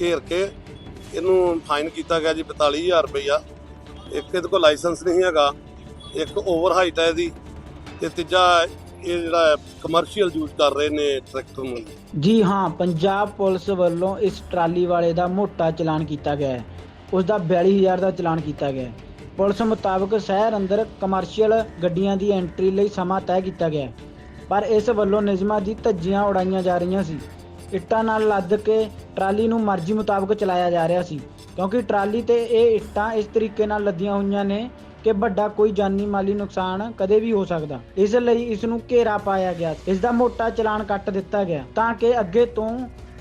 ਘੇਰ ਕੇ ਇਹਨੂੰ ਫਾਈਨ ਕੀਤਾ ਗਿਆ ਜੀ 42000 ਰੁਪਇਆ ਇੱਕ ਇਹਦੇ ਕੋਲ ਲਾਇਸੈਂਸ ਨਹੀਂ ਹੈਗਾ, ਇੱਕ ਓਵਰ ਹਾਈਟ ਹੈ ਇਹਦੀ ਤੇ ਤੀਜਾ ਇਹ ਜਿਹੜਾ ਕਮਰਸ਼ੀਅਲ ਯੂਜ਼ ਕਰ ਰਹੇ ਨੇ ਟਰੈਕਟਰ ਨੂੰ। ਜੀ ਹਾਂ, ਪੰਜਾਬ ਪੁਲਿਸ ਵੱਲੋਂ ਇਸ ਟਰਾਲੀ ਵਾਲੇ ਦਾ ਮੋਟਾ ਚਲਾਨ ਕੀਤਾ ਗਿਆ ਹੈ। ਉਸ ਦਾ 42000 ਦਾ ਚਲਾਨ ਕੀਤਾ ਗਿਆ ਹੈ। ਪੁਲਿਸ ਮੁਤਾਬਕ ਸ਼ਹਿਰ ਅੰਦਰ ਕਮਰਸ਼ੀਅਲ ਗੱਡੀਆਂ ਦੀ ਐਂਟਰੀ ਲਈ ਸਮਾਂ ਤੈਅ ਕੀਤਾ ਗਿਆ ਹੈ। ਪਰ ਇਸ ਵੱਲੋਂ ਨਿਯਮਾਂ ਦੀ ਧੱਜੀਆਂ ਉਡਾਈਆਂ ਜਾ ਰਹੀਆਂ ਸੀ। ਇੱਟਾਂ ਨਾਲ ਲੱਦ ਕੇ ਟਰਾਲੀ ਨੂੰ ਮਰਜ਼ੀ ਮੁਤਾਬਕ ਚਲਾਇਆ ਜਾ ਰਿਹਾ ਸੀ ਕਿਉਂਕਿ ਟਰਾਲੀ ਤੇ ਇਹ ਇੱਟਾਂ ਇਸ ਤਰੀਕੇ ਨਾਲ ਲੱਦੀਆਂ ਹੋਈਆਂ ਨੇ ਕਿ ਵੱਡਾ ਕੋਈ ਜਾਨੀ ਮਾਲੀ ਨੁਕਸਾਨ ਕਦੇ ਵੀ ਹੋ ਸਕਦਾ ਇਸ ਲਈ ਇਸ ਨੂੰ ਘੇਰਾ ਪਾਇਆ ਗਿਆ ਇਸ ਦਾ ਮੋਟਾ ਚਲਾਨ ਕੱਟ ਦਿੱਤਾ ਗਿਆ ਤਾਂ ਕਿ ਅੱਗੇ ਤੋਂ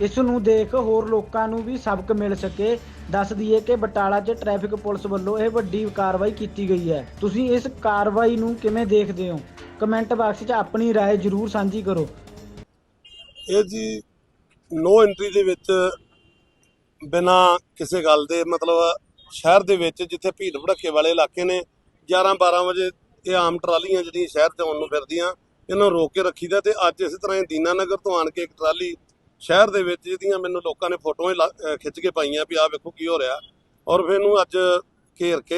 ਇਸ ਨੂੰ ਦੇਖ ਹੋਰ ਲੋਕਾਂ ਨੂੰ ਵੀ ਸਬਕ ਮਿਲ ਸਕੇ ਦੱਸ ਦਈਏ ਕਿ ਬਟਾਲਾ 'ਚ ਟ੍ਰੈਫਿਕ ਪੁਲਿਸ ਵੱਲੋਂ ਇਹ ਵੱਡੀ ਕਾਰਵਾਈ ਕੀਤੀ ਗਈ ਹੈ ਤੁਸੀਂ ਇਸ ਕਾਰਵਾਈ ਨੂੰ ਕਿਵੇਂ ਦੇਖਦੇ ਹੋ ਕਮੈਂਟ ਬਾਕਸ 'ਚ ਆਪਣੀ رائے ਜ਼ਰੂਰ ਸਾਂਝੀ ਕਰੋ ਇਹ ਜੀ ਨੋ ਐਂਟਰੀ ਦੇ ਵਿੱਚ ਬਿਨਾ ਕਿਸੇ ਗੱਲ ਦੇ, ਮਤਲਬ ਸ਼ਹਿਰ ਦੇ ਵਿੱਚ ਜਿੱਥੇ ਭੀੜ ਭੜੱਕੇ ਵਾਲੇ ਇਲਾਕੇ ਨੇ 11 12 ਵਜੇ ਇਹ ਆਮ ਟਰਾਲੀਆਂ ਜਿਹੜੀਆਂ ਸ਼ਹਿਰ ਚ ਆਉਣ ਨੂੰ ਫਿਰਦੀਆਂ, ਇਹਨਾਂ ਰੋਕ ਕੇ ਰੱਖੀਦਾ ਤੇ ਅੱਜ ਇਸੇ ਤਰ੍ਹਾਂ ਹੀ ਦੀਨਾਨਗਰ ਤੋਂ ਆਣ ਕੇ ਇੱਕ ਟਰਾਲੀ ਸ਼ਹਿਰ ਦੇ ਵਿੱਚ ਜਿਹਦੀਆਂ ਮੈਨੂੰ ਲੋਕਾਂ ਨੇ ਫੋਟੋਆਂ ਲਾ- ਖਿੱਚ ਕੇ ਪਾਈਆਂ ਵੀ ਆਹ ਵੇਖੋ ਕੀ ਹੋ ਰਿਹਾ। ਔਰ ਫਿਰ ਇਹਨੂੰ ਅੱਜ ਘੇਰ ਕੇ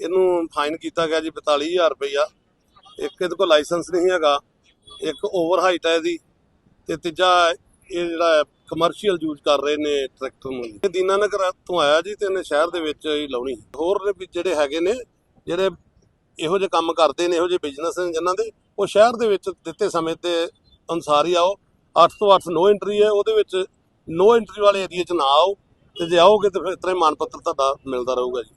ਇਹਨੂੰ ਫਾਈਨ ਕੀਤਾ ਗਿਆ ਜੀ 42000 ਰੁਪਇਆ ਇੱਕ ਇਹਦੇ ਕੋਲ ਲਾਇਸੈਂਸ ਨਹੀਂ ਹੈਗਾ, ਇੱਕ ਓਵਰ ਹਾਈਟ ਹੈ ਇਹਦੀ ਤੇ ਤੀਜਾ ਇਹ ਜਿਹੜਾ ਕਮਰਸ਼ੀਅਲ ਯੂਜ਼ ਕਰ ਰਹੇ ਨੇ ਟਰੈਕਟਰ ਨੂੰ ਇਹ ਦੀਨਾਨਗਰ ਤੋਂ ਆਇਆ ਜੀ ਤੇ ਇਹਨੇ ਸ਼ਹਿਰ ਦੇ ਵਿੱਚ ਹੀ ਲਾਉਣੀ ਹੋਰ ਨੇ ਵੀ ਜਿਹੜੇ ਹੈਗੇ ਨੇ, ਜਿਹੜੇ ਇਹੋ ਜਿਹੇ ਕੰਮ ਕਰਦੇ ਨੇ, ਇਹੋ ਜਿਹੇ ਬਿਜ਼ਨਸ ਨੇ ਜਿਨ੍ਹਾਂ ਦੇ, ਉਹ ਸ਼ਹਿਰ ਦੇ ਵਿੱਚ ਦਿੱਤੇ ਸਮੇਂ ਦੇ ਅਨੁਸਾਰ ਹੀ ਆਓ। 8 ਤੋਂ 8 ਨੋ ਐਂਟਰੀ ਹੈ, ਉਹਦੇ ਵਿੱਚ ਨੋ ਐਂਟਰੀ ਵਾਲੇ ਏਰੀਆ 'ਚ ਨਾ ਆਓ ਤੇ ਜੇ ਆਓਗੇ ਤਾਂ ਫਿਰ ਇਸ ਤਰ੍ਹਾਂ ਹੀ ਮਾਨ ਪੱਤਰ ਤੁਹਾਡਾ ਮਿਲਦਾ ਰਹੂਗਾ ਜੀ।